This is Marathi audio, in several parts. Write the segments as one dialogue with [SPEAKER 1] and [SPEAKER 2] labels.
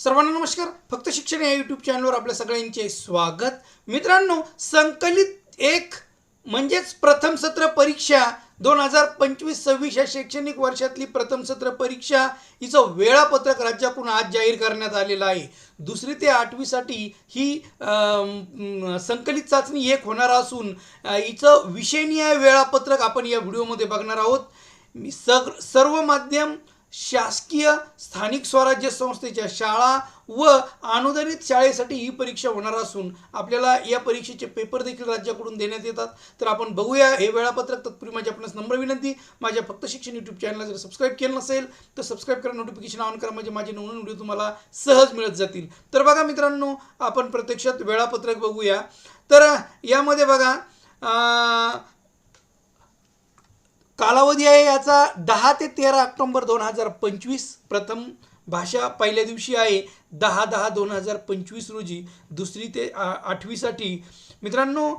[SPEAKER 1] सर्वांना नमस्कार. फक्त शिक्षण या यूट्यूब चॅनलवर आपल्या सगळ्यांचे स्वागत. मित्रांनो संकलित एक म्हणजेच प्रथम सत्र परीक्षा दोन हजार पंचवीस सव्वीस या शैक्षणिक वर्षातली प्रथम सत्र परीक्षा हिचं वेळापत्रक राज्याकडून आज जाहीर करण्यात आलेलं आहे. दुसरी ते आठवीसाठी ही संकलित चाचणी एक होणार असून हिचं विषयनीय वेळापत्रक आपण या व्हिडिओमध्ये बघणार आहोत. मी सग सर्व माध्यम शासकीय स्थानिक स्वराज्य संस्थेच्या शाळा व अनुदानित शाळेसाठी ही परीक्षा होणार असून आपल्याला या परीक्षेचे पेपर देखील राज्याकडून देण्यात येतात. तर आपण बघूया हे वेळापत्रक. तत्पूर्वी माझी आपणास नंबर विनंती. माझ्या फक्त शिक्षण यूट्यूब चॅनलला जर सबस्क्राईब केलं नसेल तर सबस्क्राईब करा नोटिफिकेशन ऑन करा. म्हणजे माझे नवीन व्हिडिओ तुम्हाला सहज मिळत जातील. तर बघा मित्रांनो आपण प्रत्यक्षात वेळापत्रक बघूया. तर यामध्ये बघा कालावधी आहे याचा दहा ते तेरा ऑक्टोंबर दोन हजार पंचवीस. प्रथम भाषा पहिल्या दिवशी आहे दहा दहा दोन हजार पंचवीस रोजी. दुसरी ते आठवीसाठी. मित्रांनो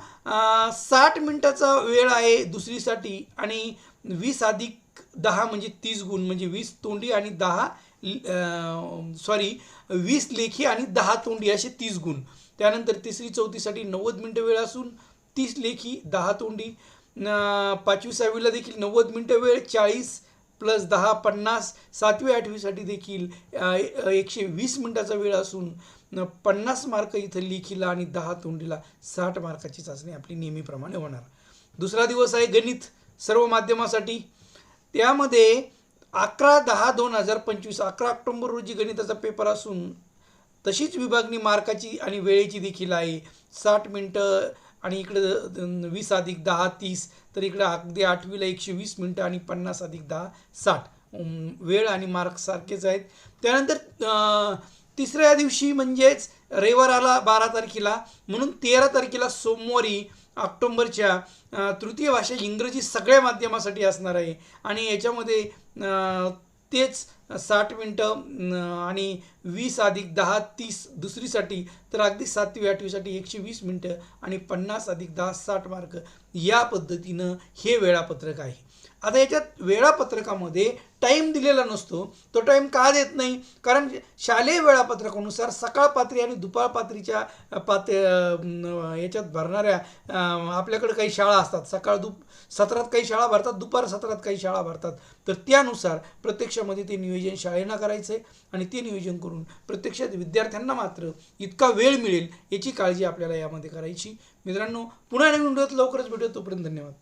[SPEAKER 1] साठ मिनटाचा वेळ आहे दुसरीसाठी आणि वीस अधिक दहा म्हणजे तीस गुण म्हणजे वीस तोंडी आणि दहा सॉरी वीस लेखी आणि दहा तोंडी असे तीस गुण. त्यानंतर तिसरी चौथीसाठी नव्वद मिनटं वेळ असून तीस लेखी दहा तोंडी. पाचवी सहावीला देखील नव्वद मिनटं वेळ चाळीस प्लस दहा पन्नास सातवी आठवीसाठी देखील एकशे वीस मिनटाचा वेळ असून पन्नास मार्क इथं लेखीला आणि दहा तोंडीला साठ मार्काची चाचणी आपली नेहमीप्रमाणे होणार. दुसरा दिवस आहे गणित सर्व माध्यमासाठी. त्यामध्ये अकरा दहा दोन हजार पंचवीस अकरा ऑक्टोंबर रोजी गणिताचा पेपर असून तशीच विभागणी मार्काची आणि वेळेची देखील आहे. साठ मिनटं आणि इकडं वीस अधिक दहा तीस तर इकडं अगदी आठवीला एकशे वीस मिनटं आणि पन्नास अधिक दहा साठ. वेळ आणि मार्क सारखेच आहेत. त्यानंतर तिसऱ्या दिवशी म्हणजेच रविवार आला बारा तारखेला म्हणून तेरा तारखेला सोमवारी ऑक्टोंबरच्या तृतीय भाषा इंग्रजी सगळ्या माध्यमासाठी असणार आहे. आणि याच्यामध्ये तेच साठ मिनटं आणि वीस अधिक दहा तीस दुसरीसाठी तर अगदी सातवी आठवीसाठी एकशे वीस मिनटं आणि पन्नास अधिक दहा साठ मार्क. या पद्धतीनं हे वेळापत्रक आहे. आता याच्यात वेळापत्रकामध्ये टाईम दिलेला नसतो. तो टाईम का देत नाही? कारण शालेय वेळापत्रकानुसार सकाळ पात्री आणि दुपार पात्रीच्या पात याच्यात भरणाऱ्या आपल्याकडे काही शाळा असतात. सकाळ दुप सत्रात काही शाळा भरतात दुपार सत्रात काही शाळा भरतात. तर त्यानुसार प्रत्यक्षामध्ये ते नियोजन शाळेनं करायचं आहे आणि ते नियोजन करून प्रत्यक्षात विद्यार्थ्यांना मात्र इतका वेळ मिळेल याची काळजी आपल्याला यामध्ये करायची. मित्रांनो पुन्हा नवीन व्हिडिओत लवकरच भेटू. तोपर्यंत धन्यवाद.